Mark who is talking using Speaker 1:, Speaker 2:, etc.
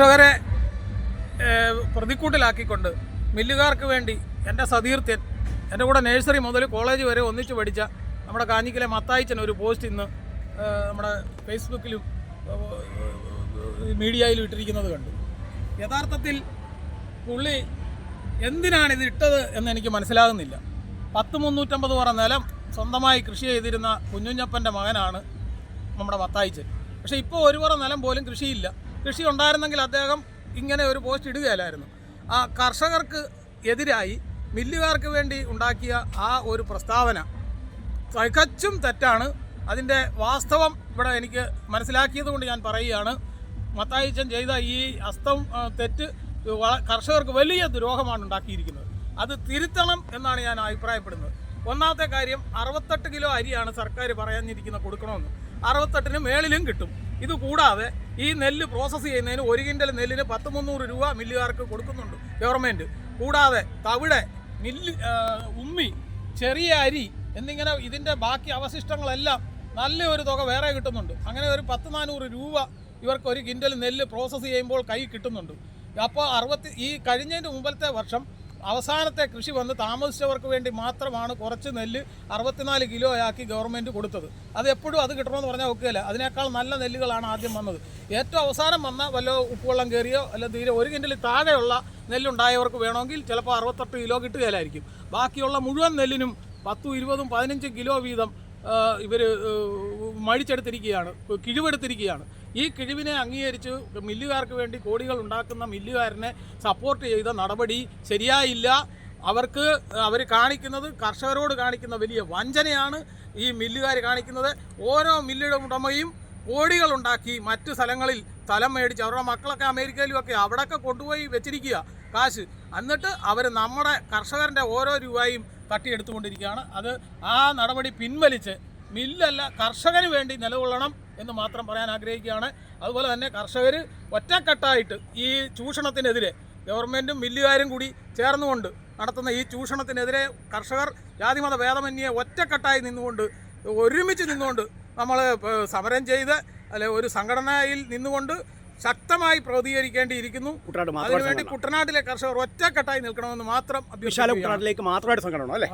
Speaker 1: കർഷകരെ പ്രതിക്കൂട്ടിലാക്കിക്കൊണ്ട് മില്ലുകാർക്ക് വേണ്ടി എന്റെ സതീർത്ഥ്യൻ എന്റെ കൂടെ നഴ്സറി മുതൽ കോളേജ് വരെ ഒന്നിച്ച് പഠിച്ച നമ്മുടെ കാഞ്ഞിക്കലെ മത്തായിച്ചൻ ഒരു പോസ്റ്റ് ഇന്ന് നമ്മുടെ ഫേസ്ബുക്കിലും മീഡിയയിലും ഇട്ടിരിക്കുന്നത് കണ്ടു. യഥാർത്ഥത്തിൽ പുള്ളി എന്തിനാണ് ഇത് ഇട്ടത് എന്ന് എനിക്ക് മനസ്സിലാകുന്നില്ല. പത്ത് മുന്നൂറ്റമ്പത് പറ നിലം സ്വന്തമായി കൃഷി ചെയ്തിരുന്ന കുഞ്ഞുഞ്ഞപ്പന്റെ മകനാണ് നമ്മുടെ മത്തായിച്ചൻ. പക്ഷേ ഇപ്പോൾ ഒരു പറ നിലം പോലും കൃഷിയില്ല. കൃഷി ഉണ്ടായിരുന്നെങ്കിൽ അദ്ദേഹം ഇങ്ങനെ ഒരു പോസ്റ്റ് ഇടുകയല്ലായിരുന്നു. ആ കർഷകർക്ക് എതിരായി മില്ലുകാർക്ക് വേണ്ടി ഉണ്ടാക്കിയ ആ ഒരു പ്രസ്താവന തികച്ചും തെറ്റാണ്. അതിന്റെ വാസ്തവം ഇവിടെ എനിക്ക് മനസ്സിലാക്കിയത് കൊണ്ട് ഞാൻ പറയുകയാണ്. മത്തായിച്ചൻ ചെയ്ത ഈ അസ്തം തെറ്റ് കർഷകർക്ക് വലിയ ദ്രോഹമാണ് ഉണ്ടാക്കിയിരിക്കുന്നത്. അത് തിരുത്തണം എന്നാണ് ഞാൻ അഭിപ്രായപ്പെടുന്നത്. ഒന്നാമത്തെ കാര്യം അറുപത്തെട്ട് കിലോ അരിയാണ് സർക്കാർ പറയാനിരിക്കുന്ന കൊടുക്കണമെന്ന്. അറുപത്തെട്ടിന് മേളിലും കിട്ടും. ഇത് കൂടാതെ ഈ നെല്ല് പ്രോസസ്സ് ചെയ്യുന്നതിന് ഒരു കിൻഡൽ നെല്ലിന് പത്ത് മുന്നൂറ് രൂപ മില്ലുകാർക്ക് കൊടുക്കുന്നുണ്ട് ഗവൺമെന്റ് കൂടാതെ തവിട് മില്ല് ഉമ്മി ചെറിയ അരി എന്നിങ്ങനെ ഇതിന്റെ ബാക്കി അവശിഷ്ടങ്ങളെല്ലാം നല്ല ഒരു തുക വേറെ കിട്ടുന്നുണ്ട്. അങ്ങനെ ഒരു പത്ത് നാനൂറ് രൂപ ഇവർക്ക് ഒരു കിൻഡൽ നെല്ല് പ്രോസസ്സ് ചെയ്യുമ്പോൾ കൈ കിട്ടുന്നുണ്ട്. അപ്പോൾ അറുപത്തി ഈ കഴിഞ്ഞതിന്റെ മുമ്പത്തെ വർഷം അവസാനത്തെ കൃഷി വന്ന് താമസിച്ചവർക്ക് വേണ്ടി മാത്രമാണ് കുറച്ച് നെല്ല് അറുപത്തിനാല് കിലോ ആക്കി ഗവൺമെന്റ് കൊടുത്തത്. അത് എപ്പോഴും അത് കിട്ടണമെന്ന് പറഞ്ഞാൽ ഒക്കുകയില്ല അതിനേക്കാൾ നല്ല നെല്ലുകളാണ് ആദ്യം വന്നത്. ഏറ്റവും അവസാനം വന്ന വല്ല ഉപ്പുവെള്ളം കയറിയോ അല്ല തീരെ ഒരു കിൻഡൽ താഴെയുള്ള നെല്ലുണ്ടായവർക്ക് വേണമെങ്കിൽ ചിലപ്പോൾ അറുപത്തെട്ട് കിലോ കിട്ടുകയില്ലായിരിക്കും. ബാക്കിയുള്ള മുഴുവൻ നെല്ലിനും പത്തും ഇരുപതും പതിനഞ്ചും കിലോ വീതം ഇവർ മഴിച്ചെടുത്തിരിക്കുകയാണ് കിഴിവെടുത്തിരിക്കുകയാണ്. ഈ കിഴിവിനെ അംഗീകരിച്ച് മില്ലുകാർക്ക് വേണ്ടി കോടികൾ ഉണ്ടാക്കുന്ന മില്ലുകാരനെ സപ്പോർട്ട് ചെയ്ത നടപടി ശരിയായില്ല. അവർക്ക് അവർ കാണിക്കുന്നത് കർഷകരോട് കാണിക്കുന്ന വലിയ വഞ്ചനയാണ് ഈ മില്ലുകാർ കാണിക്കുന്നത്. ഓരോ മില്ലുടെ ഉടമയും കോടികളുണ്ടാക്കി മറ്റു സ്ഥലങ്ങളിൽ സ്ഥലം മേടിച്ച് അവരുടെ മക്കളൊക്കെ അമേരിക്കയിലും ഒക്കെ അവിടെയൊക്കെ കൊണ്ടുപോയി വെച്ചിരിക്കുക. കാശ്. എന്നിട്ട് അവർ നമ്മുടെ കർഷകരുടെ ഓരോ രൂപയും തട്ടിയെടുത്തുകൊണ്ടിരിക്കുകയാണ്. അത് ആ നടപടി പിൻവലിച്ച് മില്ലല്ല കർഷകന് വേണ്ടി നിലകൊള്ളണം എന്ന് മാത്രം പറയാൻ ആഗ്രഹിക്കുകയാണ്. അതുപോലെ തന്നെ കർഷകർ ഒറ്റക്കെട്ടായിട്ട് ഈ ചൂഷണത്തിനെതിരെ ഗവൺമെന്റും മില്ലുകാരും കൂടി ചേർന്നുകൊണ്ട് നടത്തുന്ന ഈ ചൂഷണത്തിനെതിരെ കർഷകർ ജാതിമത ഭേദമന്യെ ഒറ്റക്കെട്ടായി നിന്നുകൊണ്ട് ഒരുമിച്ച് നിന്നുകൊണ്ട് നമ്മൾ സമരം ചെയ്ത് അല്ലെ ഒരു സംഘടനയിൽ നിന്നുകൊണ്ട് ശക്തമായി പ്രതികരിക്കേണ്ടിയിരിക്കുന്നു. അതിനുവേണ്ടി കുട്ടനാട്ടിലെ കർഷകർ ഒറ്റക്കെട്ടായി നിൽക്കണമെന്ന് മാത്രം
Speaker 2: വിശാല കുട്ടനാട്ടിലേക്ക് മാത്രമായിട്ട് സംഘടന അല്ലേ?